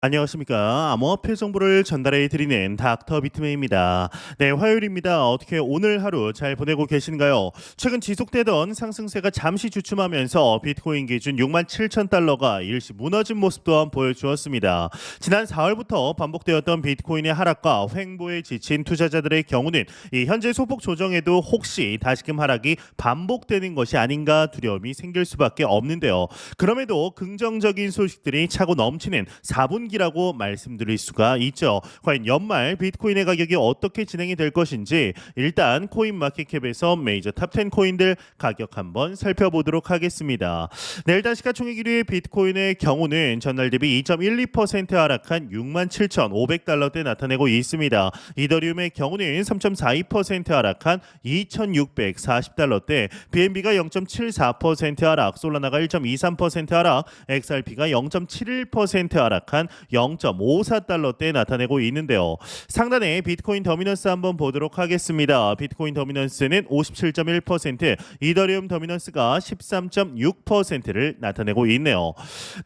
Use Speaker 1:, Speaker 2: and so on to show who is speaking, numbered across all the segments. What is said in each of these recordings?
Speaker 1: 안녕하십니까. 암호화폐 정보를 전달해 드리는 닥터 비트맨입니다. 네, 화요일입니다. 어떻게 오늘 하루 잘 보내고 계신가요? 최근 지속되던 상승세가 잠시 주춤하면서 비트코인 기준 6만 7천 달러가 일시 무너진 모습 또한 보여주었습니다. 지난 4월부터 반복되었던 비트코인의 하락과 횡보에 지친 투자자들의 경우는 이 현재 소폭 조정에도 혹시 다시금 하락이 반복되는 것이 아닌가 두려움이 생길 수밖에 없는데요. 그럼에도 긍정적인 소식들이 차고 넘치는 4분 분기라고 말씀드릴 수가 있죠. 과연 연말 비트코인의 가격이 어떻게 진행이 될 것인지 일단 코인 마켓캡에서 메이저 탑10 코인들 가격 한번 살펴보도록 하겠습니다. 네, 일단 시가총액 1위의 비트코인의 경우는 전날 대비 2.12% 하락한 67,500달러대 나타내고 있습니다. 이더리움의 경우는 3.42% 하락한 2,640달러대, BNB가 0.74% 하락, 솔라나가 1.23% 하락, XRP가 0.71% 하락한 0.54달러대 나타내고 있는데요. 상단에 비트코인 더미넌스 한번 보도록 하겠습니다. 비트코인 더미넌스는 57.1%, 이더리움 더미넌스가 13.6%를 나타내고 있네요.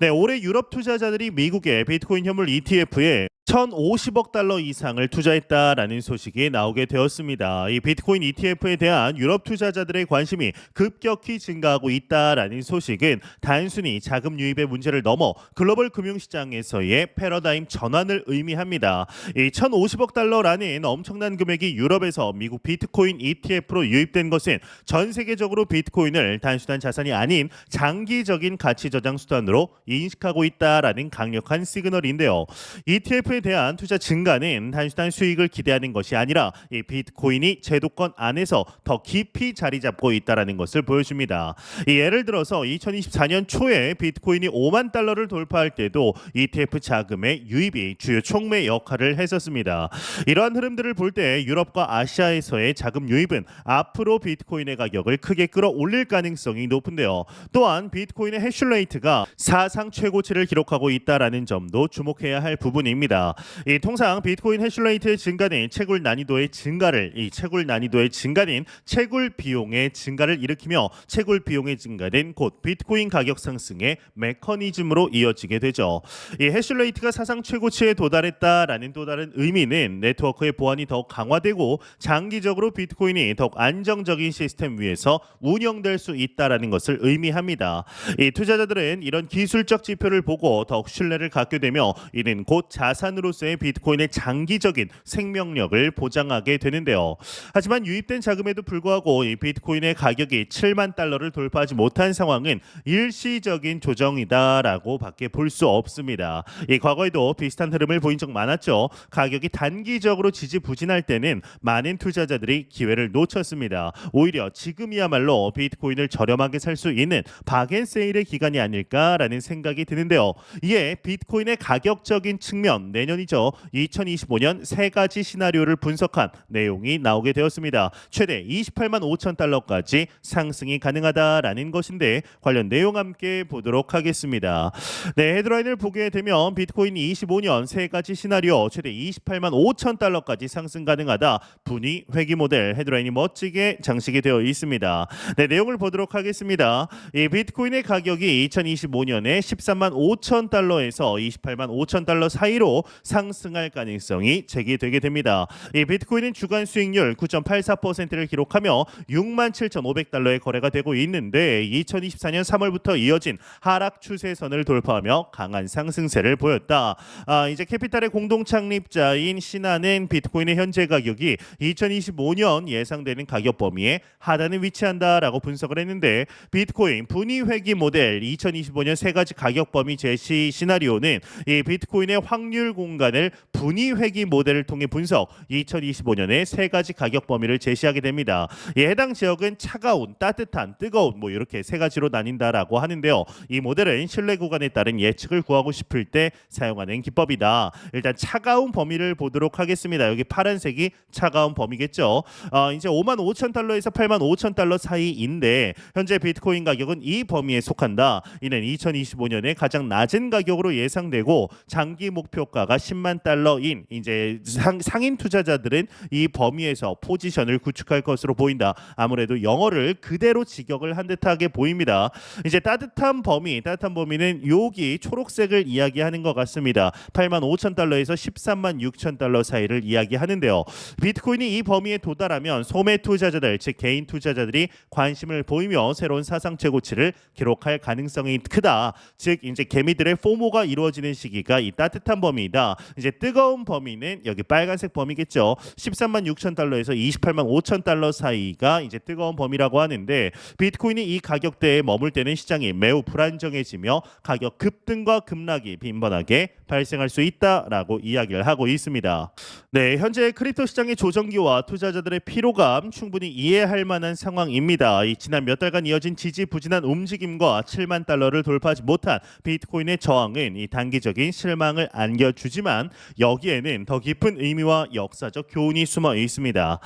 Speaker 1: 네, 올해 유럽 투자자들이 미국의 비트코인 현물 ETF에 1,050억 달러 이상을 투자했다라는 소식이 나오게 되었습니다. 이 비트코인 ETF에 대한 유럽 투자자들의 관심이 급격히 증가하고 있다라는 소식은 단순히 자금 유입의 문제를 넘어 글로벌 금융시장에서의 패러다임 전환을 의미합니다. 이 1,050억 달러라는 엄청난 금액이 유럽에서 미국 비트코인 ETF로 유입된 것은 전 세계적으로 비트코인을 단순한 자산이 아닌 장기적인 가치 저장 수단으로 인식하고 있다라는 강력한 시그널인데요. ETF 에 대한 투자 증가는 단순한 수익을 기대하는 것이 아니라 이 비트코인이 제도권 안에서 더 깊이 자리 잡고 있다라는 것을 보여줍니다. 이 예를 들어서 2024년 초에 비트코인이 5만 달러를 돌파할 때도 ETF 자금의 유입이 주요 촉매 역할을 했었습니다. 이러한 흐름들을 볼 때 유럽과 아시아에서의 자금 유입은 앞으로 비트코인의 가격을 크게 끌어올릴 가능성이 높은데요. 또한 비트코인의 해슐레이트가 사상 최고치를 기록하고 있다라는 점도 주목해야 할 부분입니다. 이 통상 비트코인 해슐레이트의 증가는 채굴 난이도의 증가를 이 채굴 난이도의 증가는 채굴 비용의 증가를 일으키며 채굴 비용의 증가는 곧 비트코인 가격 상승의 메커니즘으로 이어지게 되죠. 이 해슐레이트가 사상 최고치에 도달했다라는 또 다른 의미는 네트워크의 보안이 더욱 강화되고 장기적으로 비트코인이 더욱 안정적인 시스템 위에서 운영될 수 있다라는 것을 의미합니다. 이 투자자들은 이런 기술적 지표를 보고 더욱 신뢰를 갖게 되며 이는 곧 자산 으로서의 비트코인의 장기적인 생명력을 보장하게 되는데요. 하지만 유입된 자금에도 불구하고 이 비트코인의 가격이 7만 달러를 돌파하지 못한 상황은 일시적인 조정이다라고 밖에 볼 수 없습니다. 이 과거에도 비슷한 흐름을 보인 적 많았죠. 가격이 단기적으로 지지부진할 때는 많은 투자자들이 기회를 놓쳤습니다. 오히려 지금이야말로 비트코인을 저렴하게 살 수 있는 바겐세일의 기간이 아닐까라는 생각이 드는데요. 이에 비트코인의 가격적인 측면 내 년이죠. 2025년 세 가지 시나리오를 분석한 내용이 나오게 되었습니다. 최대 28만 5천 달러까지 상승이 가능하다라는 것인데 관련 내용 함께 보도록 하겠습니다. 네, 헤드라인을 보게 되면 비트코인이 25년 세 가지 시나리오 최대 28만 5천 달러까지 상승 가능하다. 분위 회귀 모델 헤드라인이 멋지게 장식이 되어 있습니다. 네, 내용을 보도록 하겠습니다. 이 비트코인의 가격이 2025년에 13만 5천 달러에서 28만 5천 달러 사이로 상승할 가능성이 제기되게 됩니다. 이 비트코인은 주간 수익률 9.84%를 기록하며 6만 7,500달러의 거래가 되고 있는데 2024년 3월부터 이어진 하락 추세선을 돌파하며 강한 상승세를 보였다. 아, 이제 캐피탈의 공동 창립자인 신한은 비트코인의 현재 가격이 2025년 예상되는 가격 범위에 하단에 위치한다라고 분석을 했는데 비트코인 분위 회귀 모델 2025년 세 가지 가격 범위 제시 시나리오는 이 비트코인의 확률 공간을 분위 회귀 모델을 통해 분석 2025년에 세 가지 가격 범위를 제시하게 됩니다. 이 해당 지역은 차가운, 따뜻한, 뜨거운 뭐 이렇게 세 가지로 나뉜다라고 하는데요. 이 모델은 신뢰 구간에 따른 예측을 구하고 싶을 때 사용하는 기법이다. 일단 차가운 범위를 보도록 하겠습니다. 여기 파란색이 차가운 범위겠죠. 어, 이제 5만 5천 달러에서 8만 5천 달러 사이인데 현재 비트코인 가격은 이 범위에 속한다. 이는 2025년에 가장 낮은 가격으로 예상되고 장기 목표가 가 투자가 10만 달러인 이제 상, 상인 투자자들은 이 범위에서 포지션을 구축할 것으로 보인다. 아무래도 영어를 그대로 직역을 한 듯하게 보입니다. 이제 따뜻한 범위, 따뜻한 범위는 여기 초록색을 이야기하는 것 같습니다. 8만 5천 달러에서 13만 6천 달러 사이를 이야기하는데요. 비트코인이 이 범위에 도달하면 소매 투자자들, 즉 개인 투자자들이 관심을 보이며 새로운 사상 최고치를 기록할 가능성이 크다. 즉 이제 개미들의 포모가 이루어지는 시기가 이 따뜻한 범위 이다. 이제 뜨거운 범위는 여기 빨간색 범위겠죠. 13만 6천 달러에서 28만 5천 달러 사이가 이제 뜨거운 범위라고 하는데 비트코인이 이 가격대에 머물 때는 시장이 매우 불안정해지며 가격 급등과 급락이 빈번하게 발생할 수 있다라고 이야기를 하고 있습니다. 네, 현재 크립토 시장의 조정기와 투자자들의 피로감 충분히 이해할 만한 상황입니다. 이 지난 몇 달간 이어진 지지부진한 움직임과 7만 달러를 돌파하지 못한 비트코인의 저항은 이 단기적인 실망을 안겨주지만 여기에는 더 깊은 의미와 역사적 교훈이 숨어 있습니다.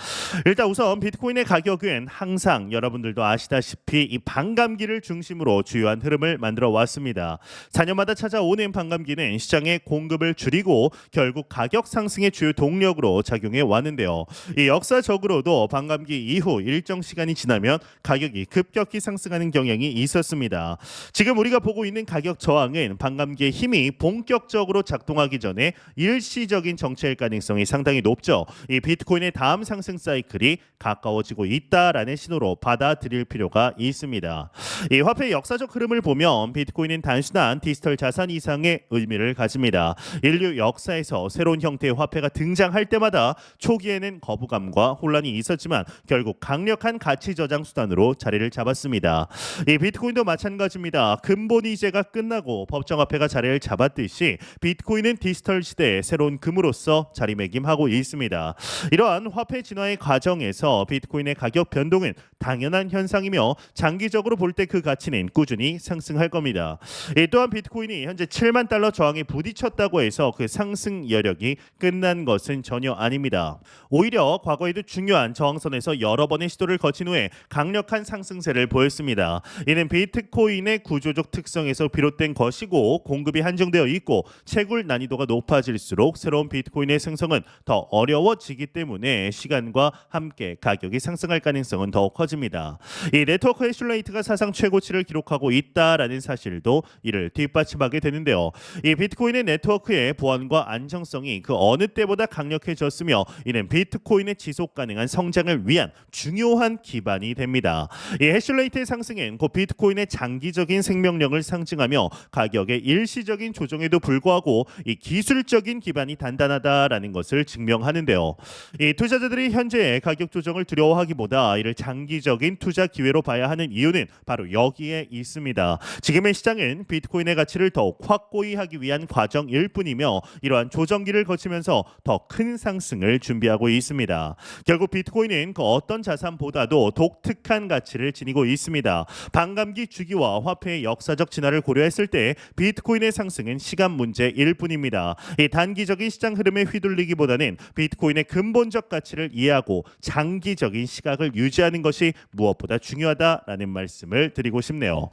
Speaker 1: 일단 우선 비트코인의 가격은 항상 여러분들도 아시다시피 이 반감기를 중심으로 주요한 흐름을 만들어 왔습니다. 4년마다 찾아오는 반감기는 시장의 공급을 줄이고 결국 가격 상승의 주요 동력으로 작용해 왔는데요. 이 역사적으로도 반감기 이후 일정 시간이 지나면 가격이 급격히 상승하는 경향이 있었습니다. 지금 우리가 보고 있는 가격 저항은 반감기의 힘이 본격적으로 작동하기 전에 일시적인 정체일 가능성이 상당히 높죠. 이 비트코인의 다음 상승 사이클이 가까워지고 있다라는 신호로 받아들일 필요가 있습니다. 이 화폐의 역사적 흐름을 보면 비트코인은 단순한 디지털 자산 이상의 의미를 가집니다. 인류 역사에서 새로운 형태의 화폐가 등장할 때마다 초기에는 거부감과 혼란이 있었지만 결국 강력한 가치 저장 수단으로 자리를 잡았습니다. 이 비트코인도 마찬가지입니다. 근본 이제가 끝나고 법정 화폐가 자리를 잡았듯이 비트코인은 디지털 시대의 새로운 금으로서 자리매김하고 있습니다. 이러한 화폐 진화의 과정에서 비트코인의 가격 변동은 당연한 현상이며 장기적으로 볼 때 그 가치는 꾸준히 상승할 겁니다. 이 또한 비트코인이 현재 7만 달러 저항에 부딪 혔다고 해서 그 상승 여력이 끝난 것은 전혀 아닙니다. 오히려 과거에도 중요한 저항선에서 여러 번의 시도를 거친 후에 강력한 상승세를 보였습니다. 이는 비트코인의 구조적 특성에서 비롯된 것이고 공급이 한정되어 있고 채굴 난이도가 높아질수록 새로운 비트코인의 생성은 더 어려워지기 때문에 시간과 함께 가격이 상승할 가능성은 더욱 커집니다. 이 네트워크 해슐레이트가 사상 최고치를 기록하고 있다라는 사실도 이를 뒷받침하게 되는데요. 이 비트코인 의 네트워크의 보안과 안정성이 그 어느 때보다 강력해졌으며 이는 비트코인의 지속 가능한 성장을 위한 중요한 기반이 됩니다. 이 해슐레이트의 상승은 곧 비트코인의 장기적인 생명력을 상징하며 가격의 일시적인 조정에도 불구하고 이 기술적인 기반이 단단하다라는 것을 증명하는데요. 이 투자자들이 현재의 가격 조정을 두려워하기보다 이를 장기적인 투자 기회로 봐야 하는 이유는 바로 여기에 있습니다. 지금의 시장은 비트코인의 가치를 더욱 확고히 하기 위한 과정 일 뿐이며 이러한 조정기를 거치면서 더 큰 상승을 준비하고 있습니다. 결국 비트코인은 그 어떤 자산보다도 독특한 가치를 지니고 있습니다. 반감기 주기와 화폐의 역사적 진화를 고려했을 때 비트코인의 상승은 시간 문제일 뿐입니다. 이 단기적인 시장 흐름에 휘둘리기보다는 비트코인의 근본적 가치를 이해하고 장기적인 시각을 유지하는 것이 무엇보다 중요하다라는 말씀을 드리고 싶네요.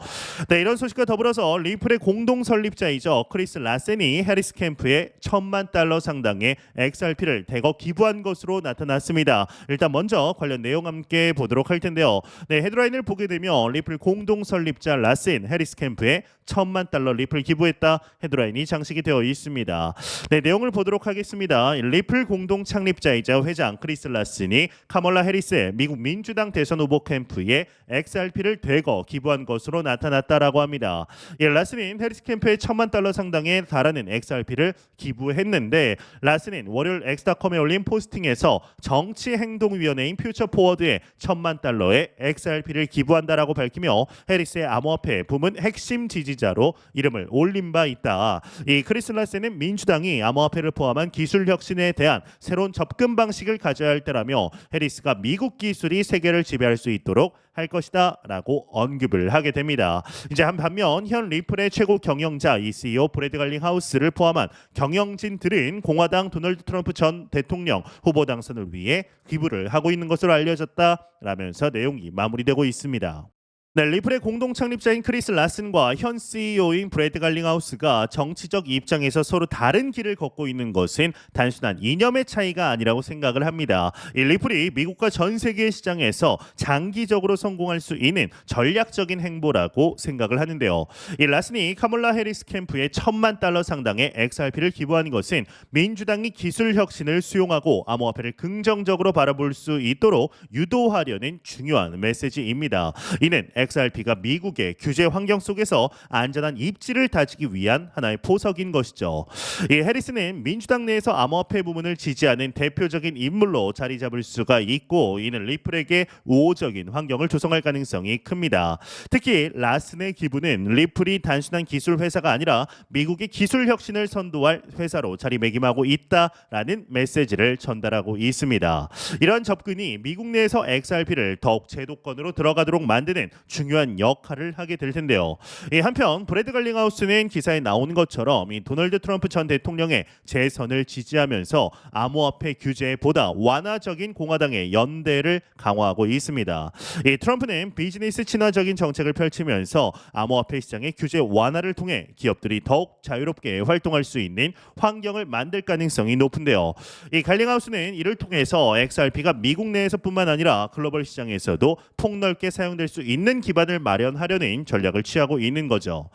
Speaker 1: 네, 이런 소식과 더불어서 리플의 공동 설립자이죠. 크리스 라센이 해리스 캠프에 천만 달러 상당의 XRP를 대거 기부한 것으로 나타났습니다. 일단 먼저 관련 내용 함께 보도록 할 텐데요. 네, 헤드라인을 보게 되면 리플 공동 설립자 라센 해리스 캠프에 천만 달러 리플 기부했다 헤드라인이 장식이 되어 있습니다. 네, 내용을 보도록 하겠습니다. 리플 공동 창립자이자 회장 크리스 라슨이 카멀라 해리스의 미국 민주당 대선 후보 캠프에 XRP를 대거 기부한 것으로 나타났다라고 합니다. 예, 라슨은 해리스 캠프에 천만 달러 상당에 달하는 XRP를 기부했는데 라슨은 월요일 엑스닷컴에 올린 포스팅에서 정치 행동 위원회인 퓨처 포워드에 천만 달러의 XRP를 기부한다라고 밝히며 해리스의 암호화폐 부문 핵심 지지 자로 이름을 올린 바 있다. 이 크리스 라센은 민주당이 암호화폐를 포함한 기술 혁신에 대한 새로운 접근 방식을 가져야 할 때라며 해리스가 미국 기술이 세계를 지배할 수 있도록 할 것이다라고 언급을 하게 됩니다. 이제 한 반면 현 리플의 최고 경영자 이 CEO 브래드 갈링 하우스를 포함한 경영진들은 공화당 도널드 트럼프 전 대통령 후보 당선을 위해 기부를 하고 있는 것으로 알려졌다라면서 내용이 마무리되고 있습니다. 네, 리플의 공동 창립자인 크리스 라슨과 현 CEO인 브래드 갈링하우스가 정치적 입장에서 서로 다른 길을 걷고 있는 것은 단순한 이념의 차이가 아니라고 생각을 합니다. 이 리플이 미국과 전 세계 시장에서 장기적으로 성공할 수 있는 전략적인 행보라고 생각을 하는데요. 이 라슨이 카몰라 해리스 캠프에 천만 달러 상당의 XRP를 기부한 것은 민주당이 기술 혁신을 수용하고 암호화폐를 긍정적으로 바라볼 수 있도록 유도하려는 중요한 메시지입니다. 이는 XRP가 미국의 규제 환경 속에서 안전한 입지를 다지기 위한 하나의 포석인 것이죠. 이 해리스는 민주당 내에서 암호화폐 부문을 지지하는 대표적인 인물로 자리 잡을 수가 있고 이는 리플에게 우호적인 환경을 조성할 가능성이 큽니다. 특히 라슨의 기부는 리플이 단순한 기술 회사가 아니라 미국의 기술 혁신을 선도할 회사로 자리매김하고 있다라는 메시지를 전달하고 있습니다. 이런 접근이 미국 내에서 XRP를 더욱 제도권으로 들어가도록 만드는 중요한 역할을 하게 될 텐데요. 이 한편 브래드 갈링하우스는 기사에 나오는 것처럼 이 도널드 트럼프 전 대통령의 재선을 지지하면서 암호화폐 규제에 보다 완화적인 공화당의 연대를 강화하고 있습니다. 이 트럼프는 비즈니스 친화적인 정책을 펼치면서 암호화폐 시장의 규제 완화를 통해 기업들이 더욱 자유롭게 활동할 수 있는 환경을 만들 가능성이 높은데요. 이 갈링하우스는 이를 통해서 XRP가 미국 내에서뿐만 아니라 글로벌 시장에서도 폭넓게 사용될 수 있는 기반을 마련하려는 전략을 취하고 있는 거죠.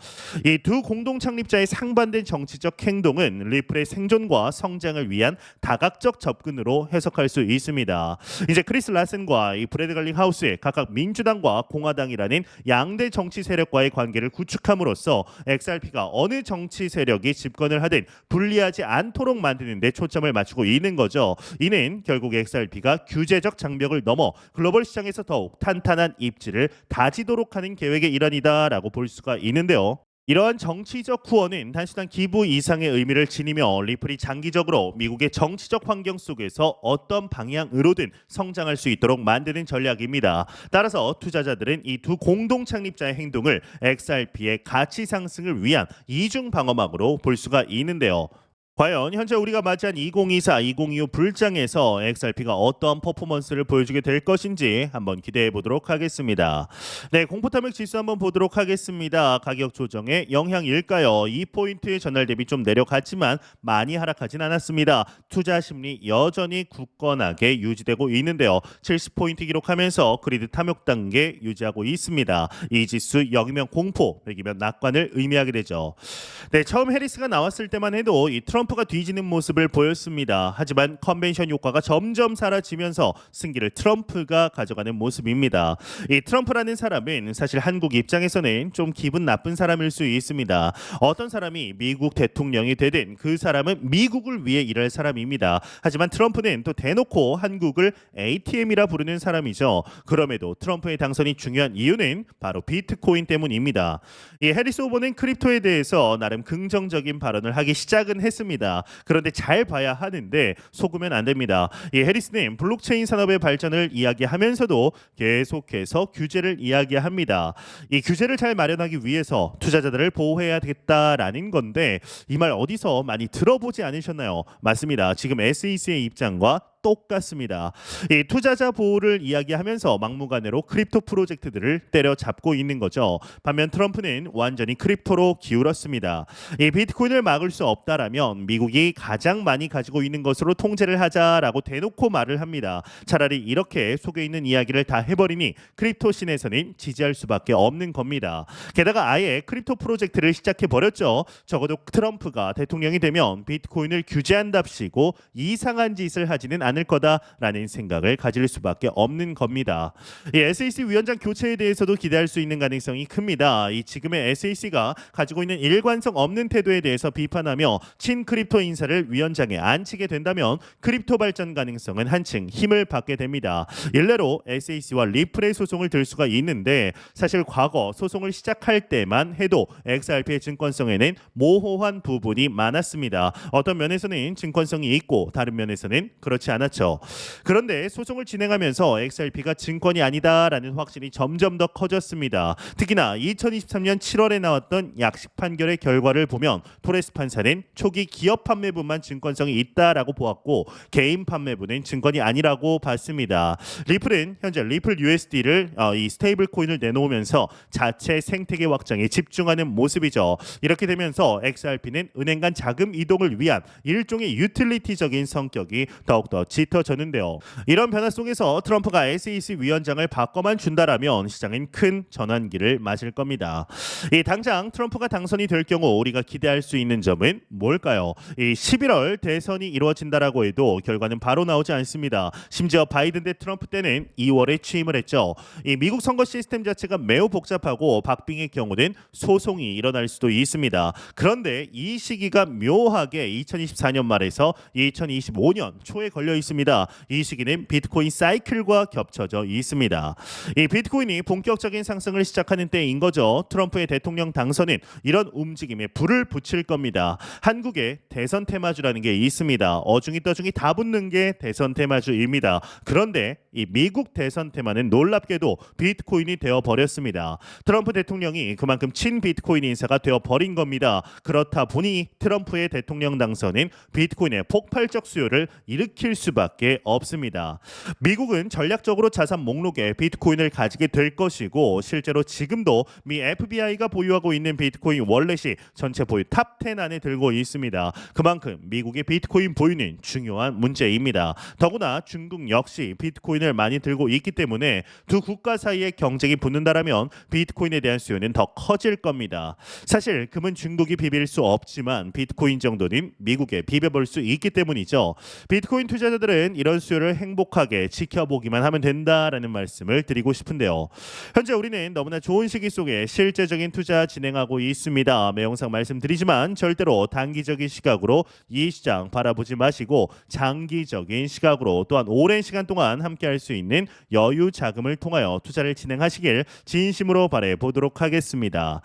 Speaker 1: 이 두 공동 창립자의 상반된 정치적 행동은 리플의 생존과 성장을 위한 다각적 접근으로 해석할 수 있습니다. 이제 크리스 라슨과 이 브래드 갈링 하우스의 각각 민주당과 공화당이라는 양대 정치 세력과의 관계를 구축함으로써 XRP가 어느 정치 세력이 집권을 하든 불리하지 않도록 만드는 데 초점을 맞추고 있는 거죠. 이는 결국 XRP가 규제적 장벽을 넘어 글로벌 시장에서 더욱 탄탄한 입지를 다지 도록 하는 계획의 일환이다라고 볼 수가 있는데요. 이러한 정치적 후원은 단순한 기부 이상의 의미를 지니며 리플이 장기적으로 미국의 정치적 환경 속에서 어떤 방향으로든 성장할 수 있도록 만드는 전략입니다. 따라서 투자자들은 이 두 공동 창립자의 행동을 XRP의 가치 상승을 위한 이중 방어막으로 볼 수가 있는데요. 과연 현재 우리가 맞이한 2024, 2025 불장에서 XRP가 어떤 퍼포먼스를 보여주게 될 것인지 한번 기대해 보도록 하겠습니다. 네, 공포탐욕 지수 한번 보도록 하겠습니다. 가격 조정의 영향일까요? 2포인트 전날 대비 좀 내려갔지만 많이 하락하진 않았습니다. 투자 심리 여전히 굳건하게 유지되고 있는데요. 70포인트 기록하면서 그리드 탐욕 단계 유지하고 있습니다. 이 지수 0이면 공포, 100이면 낙관을 의미하게 되죠. 네, 처음 해리스가 나왔을 때만 해도 이 트럼프 가 뒤지는 모습을 보였습니다. 하지만 컨벤션 효과가 점점 사라지면서 승기를 트럼프가 가져가는 모습입니다. 이 트럼프라는 사람은 사실 한국 입장에서는 좀 기분 나쁜 사람일 수 있습니다. 어떤 사람이 미국 대통령이 되든 그 사람은 미국을 위해 일할 사람입니다. 하지만 트럼프는 또 대놓고 한국을 ATM이라 부르는 사람이죠. 그럼에도 트럼프의 당선이 중요한 이유는 바로 비트코인 때문입니다. 이 해리스 오버는 크립토에 대해서 나름 긍정적인 발언을 하기 시작은 했습니다. 그런데 잘 봐야 하는데 속으면 안 됩니다. 이 해리스는 블록체인 산업의 발전을 이야기하면서도 계속해서 규제를 이야기합니다. 이 규제를 잘 마련하기 위해서 투자자들을 보호해야 겠다라는 건데 이 말 어디서 많이 들어보지 않으셨나요? 맞습니다. 지금 SEC의 입장과 똑같습니다. 이 투자자 보호를 이야기하면서 막무가내로 크립토 프로젝트들을 때려잡고 있는 거죠. 반면 트럼프는 완전히 크립토로 기울었습니다. 이 비트코인을 막을 수 없다라면 미국이 가장 많이 가지고 있는 것으로 통제를 하자라고 대놓고 말을 합니다. 차라리 이렇게 속에 있는 이야기를 다 해버리니 크립토 신에서는 지지할 수밖에 없는 겁니다. 게다가 아예 크립토 프로젝트를 시작해 버렸죠. 적어도 트럼프가 대통령이 되면 비트코인을 규제한답시고 이상한 짓을 하지는 않을 거다라는 생각을 가질 수밖에 없는 겁니다. 이 SEC 위원장 교체에 대해서도 기대할 수 있는 가능성이 큽니다. 이 지금의 SEC가 가지고 있는 일관성 없는 태도에 대해서 비판하며 친크립토 인사를 위원장에 앉히게 된다면 크립토 발전 가능성은 한층 힘을 받게 됩니다. 일례로 SEC와 리플의 소송을 들 수가 있는데 사실 과거 소송을 시작할 때만 해도 XRP의 증권성에는 모호한 부분이 많았습니다. 어떤 면에서는 증권성이 있고 다른 면에서는 그렇지 않 않았죠. 그런데 소송을 진행하면서 XRP가 증권이 아니다라는 확신이 점점 더 커졌습니다. 특히나 2023년 7월에 나왔던 약식 판결의 결과를 보면 토레스 판사는 초기 기업 판매부만 증권성이 있다라고 보았고 개인 판매부는 증권이 아니라고 봤습니다. 리플은 현재 리플 USD를 어, 이 스테이블 코인을 내놓으면서 자체 생태계 확장에 집중하는 모습이죠. 이렇게 되면서 XRP는 은행 간 자금 이동을 위한 일종의 유틸리티적인 성격이 더욱더 짙어졌는데요. 이런 변화 속에서 트럼프가 SEC 위원장을 바꿔만 준다라면 시장은 큰 전환기를 맞을 겁니다. 이 당장 트럼프가 당선이 될 경우 우리가 기대할 수 있는 점은 뭘까요? 이 11월 대선이 이루어진다라고 해도 결과는 바로 나오지 않습니다. 심지어 바이든 대 트럼프 때는 2월에 취임을 했죠. 이 미국 선거 시스템 자체가 매우 복잡하고 박빙의 경우는 소송이 일어날 수도 있습니다. 그런데 이 시기가 묘하게 2024년 말에서 2025년 초에 걸려 있습니다. 이 시기는 비트코인 사이클과 겹쳐져 있습니다. 이 비트코인이 본격적인 상승을 시작하는 때인 거죠. 트럼프의 대통령 당선은 이런 움직임에 불을 붙일 겁니다. 한국에 대선 테마주라는 게 있습니다. 어중이 떠중이 다 붙는 게 대선 테마주입니다. 그런데 이 미국 대선 테마는 놀랍게도 비트코인이 되어 버렸습니다. 트럼프 대통령이 그만큼 친 비트코인 인사가 되어 버린 겁니다. 그렇다 보니 트럼프의 대통령 당선은 비트코인의 폭발적 수요를 일으킬 수밖에 없습니다. 미국은 전략적으로 자산 목록에 비트코인을 가지게 될 것이고 실제로 지금도 미 FBI가 보유하고 있는 비트코인 월렛이 전체 보유 탑 10 안에 들고 있습니다. 그만큼 미국의 비트코인 보유는 중요한 문제입니다. 더구나 중국 역시 비트코인을 많이 들고 있기 때문에 두 국가 사이의 경쟁이 붙는다라면 비트코인에 대한 수요는 더 커질 겁니다. 사실 금은 중국이 비빌 수 없지만 비트코인 정도는 미국에 비벼볼 수 있기 때문이죠. 비트코인 투자자들은 이런 수요를 행복하게 지켜보기만 하면 된다라는 말씀을 드리고 싶은데요. 현재 우리는 너무나 좋은 시기 속에 실제적인 투자 진행하고 있습니다. 매 영상 말씀드리지만 절대로 단기적인 시각으로 이 시장 바라보지 마시고 장기적인 시각으로 또한 오랜 시간 동안 함께 할 수 있는 여유 자금을 통하여 투자를 진행하시길 진심으로 바래 보도록 하겠습니다.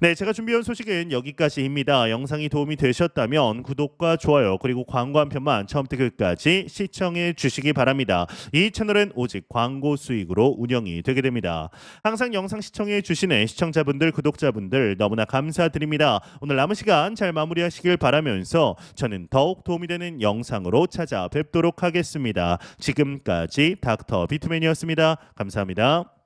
Speaker 1: 네, 제가 준비한 소식은 여기까지입니다. 영상이 도움이 되셨다면 구독과 좋아요 그리고 광고 한 편만 처음부터 끝까지 시청해 주시기 바랍니다. 이 채널은 오직 광고 수익으로 운영이 되게 됩니다. 항상 영상 시청해 주시는 시청자분들, 구독자분들 너무나 감사드립니다. 오늘 남은 시간 잘 마무리하시길 바라면서 저는 더욱 도움이 되는 영상으로 찾아뵙도록 하겠습니다. 지금까지 닥터 비트맨이었습니다. 감사합니다.